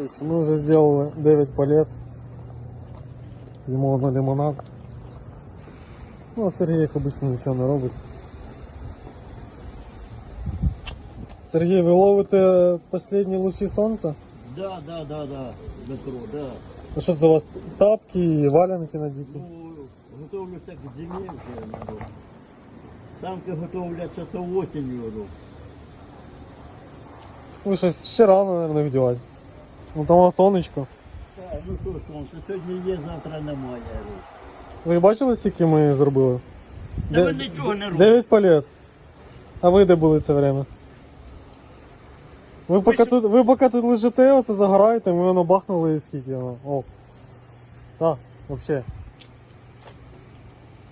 Дивіться, Ми вже зробили 9 палет. Йому на лимонад. Ну, а Сергій, як обично, нічого не робить. Сергій, ви ловите останні лучі сонця? Да, да, да, да, метро, да. Ну що це у вас тапки і валянки надіті? Ну, готовлюся к зимі вже народ. Самки готовляться то осінню року. Ви щось ще рано, мабуть, вдівати. Ну там сонечко. Так, ну що сонце, сьогодні є, завтра немає. Ви бачили, скільки ми зробили? Та ви нічого не робите. 9 палет. А ви де були це время? Ви поки, що- тут, ви поки тут лежите, оце загораєте, ми воно бахнули і скільки воно. О. Так, взагалі.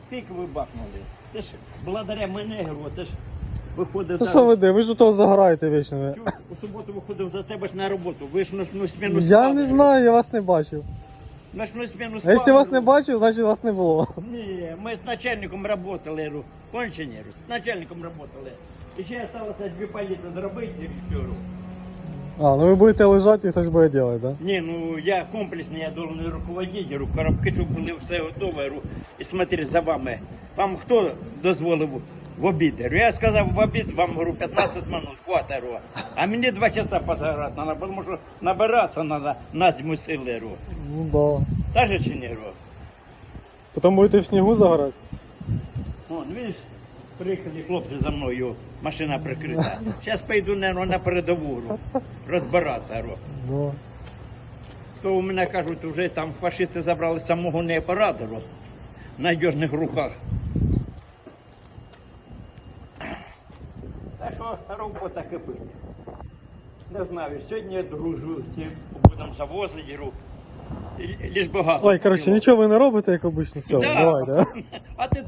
Скільки ви бахнули? Це ж благодаря мене, це ж виходив Та що ви де? Ви ж у того загораєте вічно. У суботу виходив за тебе ж на роботу. Ви ж ночну зміну Я не знаю, я вас не бачив. Ночну зміну А спали. якщо вас не бачив, значить вас не було. Ні, ми з начальником працювали, кончені, з начальником працювали. І ще залишилося дві паліти зробити, і все. А, ну ви будете лежати і хтось буде робити, так? Ні, ну я комплексний, я должен руководити, говорю, коробки, щоб були все готове, говорю, і смотри за вами. Вам хто дозволив в обід? Я сказав в обід, вам говорю, 15 минут, говорю. А мені 2 часа позаграти треба, тому що набиратися треба на зиму сили. Ну да. Так же чи ні, говорю? Потім будете в снігу загорати. Вон, видиш, приїхали хлопці за мною, машина прикрита. Зараз пойду, наверное, на передову говорю, розбиратися. говорю. Ну. То у мене кажуть, вже там фашисти забрали самогонний апарат говорю, в надіжних руках. що робота кипить. Не знаю, сьогодні я дружу, ці будемо завозити, говорю, і- лиш би газу. Ой, коротше, купила. нічого ви не робите, як обично. Все, Да. давайте. А ти